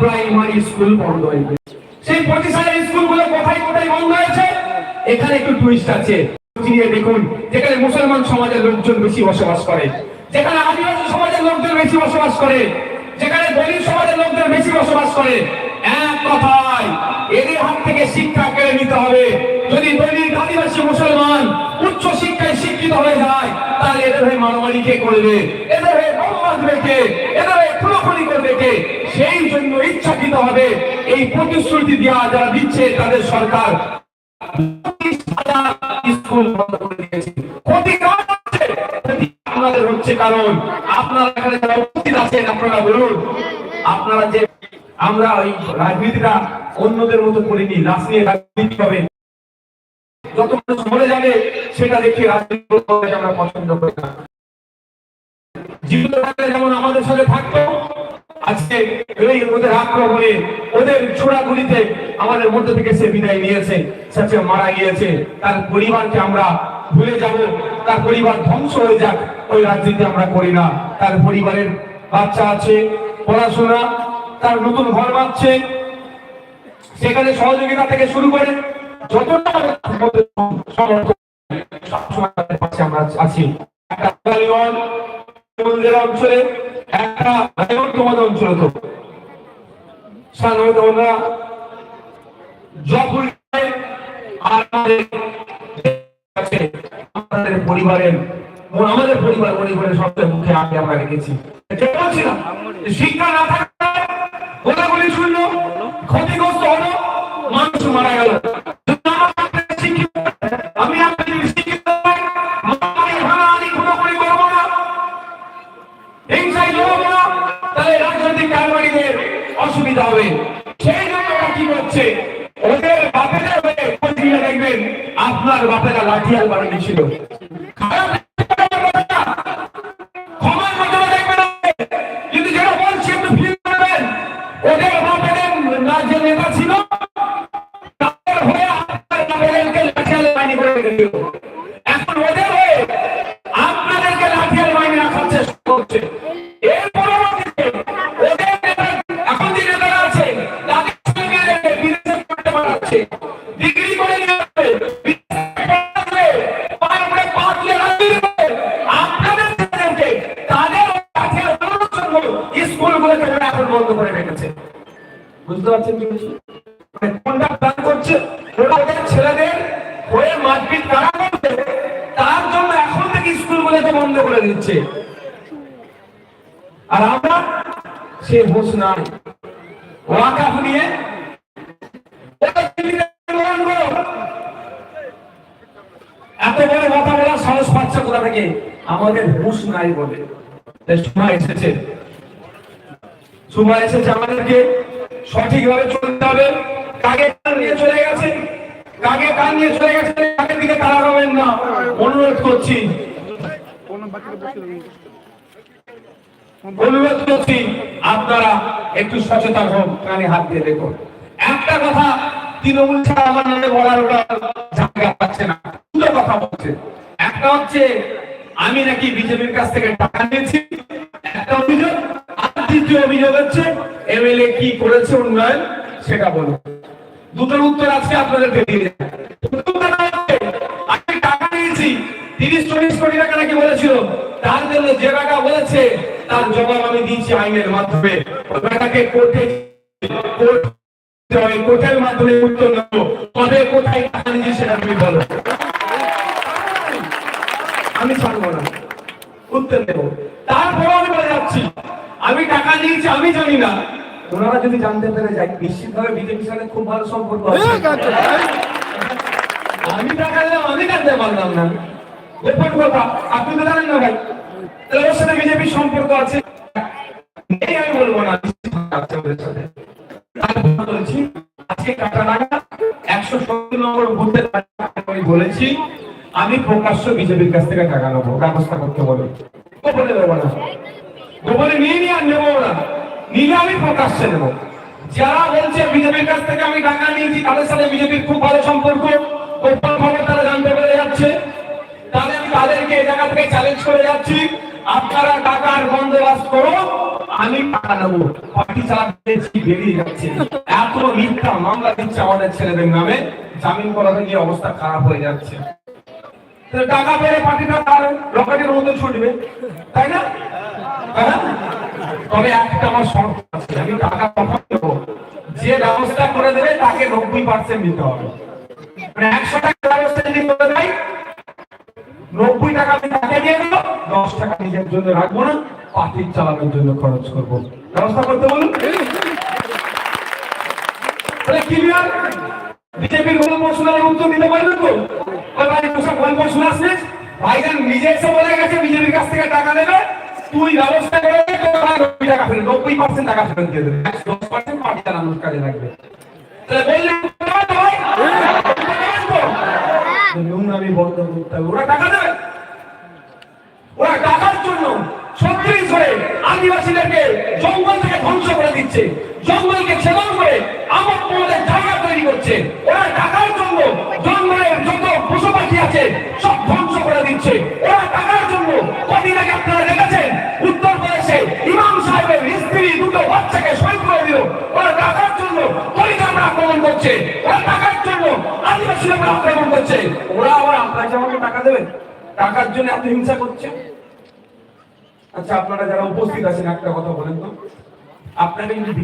Primary school বন্ধ হয়ে গেছে। সেই পঁচিশ হাজার স্কুলগুলো কোথায় কোথায় বন্ধ হয়েছে? এখানে একটু টুইস্ট আছে। নিয়ে দেখুন, যেখানে মুসলমান সমাজের লোকজন বেশি বসবাস করে, যেখানে আদিবাসী সমাজের লোকজন বেশি বসবাস করে, যেখানে দলিত সমাজের লোকজন বেশি বসবাস করে। এক কথায়, এদের হাত থেকে শিক্ষা কেড়ে নিতে হবে। যদি দলিত আদিবাসী মুসলমান উচ্চ শিক্ষায় শিক্ষিত হয়ে যায়, তাহলে এদের হয়ে মারামারি কে করবে? বোম কে এদের খুনোখুনি করবে কে সেই জন্য ইচ্ছাকৃত হবে এই প্রতিশ্রুতি দেওয়া যারা দিচ্ছে তাদের সরকার করে দিয়েছে। ক্ষতি কার হচ্ছে? আপনাদের হচ্ছে কারণ আপনারা এখানে যারা উপস্থিত আছেন, আপনারা বলুন, আপনারা যে আমরা ওই রাজনীতিটা অন্যদের মতো করিনি রাষ্ট্রীয় রাজনীতি যত মানুষ মরে যাবে, সেটা দেখে রাজনীতি আমরা পছন্দ করি না। জীবিত থাকলে যেমন আমাদের সাথে থাকতো, আজকে এই ওদের আক্রমণে, ওদের ছোড়াগুলিতে আমাদের মধ্যে থেকে সে বিদায় নিয়েছে, সে মারা গিয়েছে। তার পরিবারকে আমরা ভুলে যাব, তার পরিবার ধ্বংস হয়ে যাক, ওই রাজনীতি আমরা করি না। তার পরিবারের বাচ্চা আছে, পড়াশোনা, তার নতুন ঘর বাঁধছে। সেখানে সহযোগিতা থেকে শুরু করে যতটা আমরা আছি। একটা তোমাদের অঞ্চলে? একটা ভাইবোন তোমাদের অঞ্চলে তো। সাধারণত আমরা যখন আমাদের পরিবারের আমাদের পরিবার পরিবারের সবচেয়ে মুখে আগে আমরা রেখেছি বলছিলাম শিক্ষা না থাকলে গোলাগুলি শুনলো ক্ষতিগ্রস্ত হলো, মানুষ মারা গেল। করছে ওদের বাপেরা হয়ে দেখবেন? আপনার বাপেরা লাঠিয়াল বানানি বুঝতে পারছেন? মানে কোনটা প্ল্যান করছে? ওরা ছেলেদের হয়ে মারপিট কারা করছে তার জন্য এখন থেকে স্কুলগুলোকে বন্ধ করে দিচ্ছে। আর আমরা সে হুঁশ নাই। ওয়াকাফ নিয়ে। এত বড় কথা বলার সাহস পাচ্ছে কোথা থেকে? আমাদের হুঁশ নাই বলে। সময় এসেছে। সময় এসেছে আমাদেরকে সঠিকভাবে চলতে হবে। কাকে কান নিয়ে চলে গেছে? কাকে কান নিয়ে চলে গেছে? কাকের দিকে তারা হবেন না। অনুরোধ করছি। অনুরোধ করছি, আপনারা একটু সচেতন হন, কানে হাত দিয়ে দেখুন। একটা কথা তৃণমূল ছাড়া আমার নামে বলার ওরা জায়গা পাচ্ছে না। দুটো কথা বলছে। একটা হচ্ছে, আমি নাকি বিজেপির কাছ থেকে টাকা নিয়েছি। একটা অভিযোগ। আর দ্বিতীয় অভিযোগ হচ্ছে এমএলএ কি করেছে উন্নয়ন, সেটা বলুন। দুটোর উত্তর আজকে আপনাদেরকে দিয়ে আমি টাকা নিয়েছি, তিরিশ, চল্লিশ কোটি টাকা নাকি বলেছিল। তার জন্য যে টাকা বলেছে, তার জবাব আমি দিয়েছি আইনের মাধ্যমে। কোর্টে কোর্টের মাধ্যমে উত্তর নেব কবে, কোথায় টাকা নিয়েছি সেটা তুমি বলো। আমি না। উত্তর আমি বলে যাচ্ছি। আমি টাকা আমি জানি না। ওনারা যদি জানতে পেরে যায় নিশ্চিতভাবে বিজেপির সাথে খুব ভালো সম্পর্ক আছে। আমি আমি জানতে পারলাম না। গোপন কথা আপনি তো জানেন না ভাই। ওর সাথে বিজেপির সম্পর্ক আছে। আমি বলব না ওদের সাথে। বলছি আজকে একশো সত্তর নম্বর বুথে আমি বলেছি আমি প্রকাশ্য বিজেপির কাছ থেকে টাকা নেব। ব্যবস্থা করতে বলো গোপনে দেবো না গোপনে নিয়ে নিয়ে আর নেব না নিলে প্রকাশ্যে নেব যারা বলছে বিজেপির কাছ থেকে আমি টাকা নিয়েছি, তাদের সাথে বিজেপির খুব ভালো সম্পর্ক গোপন খবর তারা জানতে পেরে যাচ্ছে। তাহলে আমি তাদেরকে এই জায়গা থেকে চ্যালেঞ্জ করে যাচ্ছি, আপনারা টাকার বন্দোবস্ত করো, আমি টাকা নেব। পার্টি চালাতে বেরিয়ে যাচ্ছে। এত মিথ্যা মামলা দিচ্ছে আমাদের ছেলেদের নামে, জামিন করাতে গিয়ে অবস্থা খারাপ হয়ে যাচ্ছে। টাকা পেলে পার্টিটা তার রকেটের মতো ছুটবে তাই না? তবে একটা আমার শর্ত আছে, আমি টাকা কখন দেবো যে ব্যবস্থা করে দেবে, তাকে নব্বই পার্সেন্ট দিতে হবে। মানে একশো টাকা ব্যবস্থা যদি করে দেয়, নব্বই টাকা আমি তাকে দিয়ে দেবো, দশ টাকা নিজের জন্য রাখব না পার্টির চালানোর জন্য খরচ করব। ব্যবস্থা করতে বলুন। ক্লিয়ার বিজেপির কোনো প্রশ্নের উত্তর দিতে পারবে তো? ওই ভাই তোর সব গল্প শোনাচ্ছিস ভাইজান নিজে এসে বলে গেছে, বিজেপির কাছ থেকে টাকা নেবে। তুই ব্যবস্থা করে নব্বই টাকা ফেরত নব্বই পার্সেন্ট টাকা ফেরত দিয়ে দেবে। দশ পার্সেন্ট পার্টি চালানোর কাজে লাগবে। তাহলে বললেন? তো নোংরামি বন্ধ করতে হবে ওরা টাকা দেবে। টাকার জন্য আদিবাসীদের উপর আক্রমণ করছে? ওরা আবার আপনাকে আমাকে টাকা দেবে, টাকার জন্য এত হিংসা করছে? আচ্ছা আপনারা যারা উপস্থিত আছেন, একটা কথা বলেন তো। আপনাকে যদি